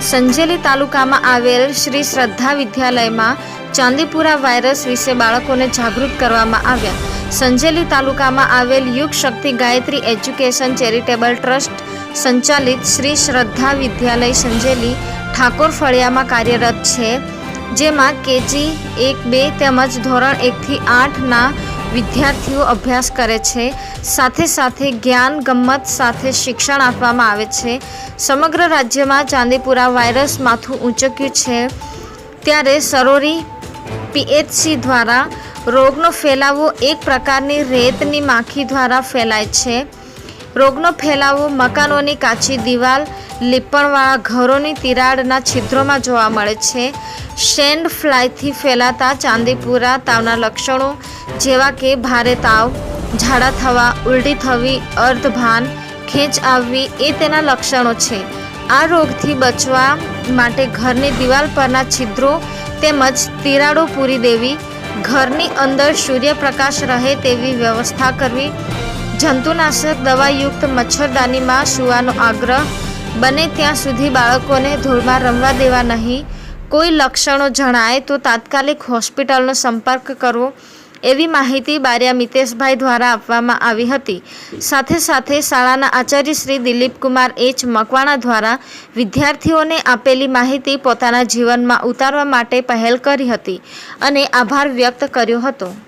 સંજેલી તાલુકામાં આવેલ શ્રી શ્રદ્ધા વિદ્યાલયમાં ચાંદીપુરા વાયરસ વિશે બાળકોને જાગૃત કરવામાં આવ્યા. સંજેલી તાલુકામાં આવેલ Yug Shakti Gayatri education charitable trust સંચાલિત શ્રી શ્રદ્ધા વિદ્યાલય સંજેલી ઠાકોર ફળિયામાં કાર્યરત છે, જેમાં કેજી એક બે તેમજ ધોરણ એકથી આઠના વિદ્યાર્થીઓ અભ્યાસ કરે છે. સાથે સાથે જ્ઞાન ગમત સાથે શિક્ષણ આપવામાં આવે છે. સમગ્ર રાજ્યમાં ચાંદીપુરા વાયરસ માથું ઊંચક્યું છે. ત્યારે સરોરી પીએચસી દ્વારા રોગનો ફેલાવો એક પ્રકારની રેતની માખી દ્વારા ફેલાય છે. રોગનો ફેલાવો મકાનોની કાચી દિવાલ લીપણવાળા ઘરોની તિરાડના છિદ્રોમાં જોવા મળે છે. શેન્ડ ફ્લાયથી ફેલાતા ચાંદીપુરા તાવના લક્ષણો જેવા કે ભારે તાવ, ઝાડા થવા, ઉલટી થવી, અર્ધભાન, ખેંચ આવવી એ તેના લક્ષણો છે. આ રોગથી બચવા માટે ઘરની દિવાલ પરના છિદ્રો તેમજ તિરાડો પૂરી દેવી, ઘરની અંદર સૂર્યપ્રકાશ રહે તેવી વ્યવસ્થા કરવી, જંતુનાશક દવાયુક્ત મચ્છરદાનીમાં સૂવાનો આગ્રહ બને ત્યાં સુધી બાળકોને ધૂળમાં રમવા દેવા નહીં. કોઈ લક્ષણો જણાય તો તાત્કાલિક હોસ્પિટલનો સંપર્ક કરવો એવી માહિતી બારિયા મિતેશભાઈ દ્વારા આપવામાં આવી હતી. સાથે સાથે શાળાના આચાર્ય શ્રી દિલીપકુમાર એચ. મકવાણા દ્વારા વિદ્યાર્થીઓને આપેલી માહિતી પોતાના જીવનમાં ઉતારવા માટે પહેલ કરી હતી અને આભાર વ્યક્ત કર્યો હતો.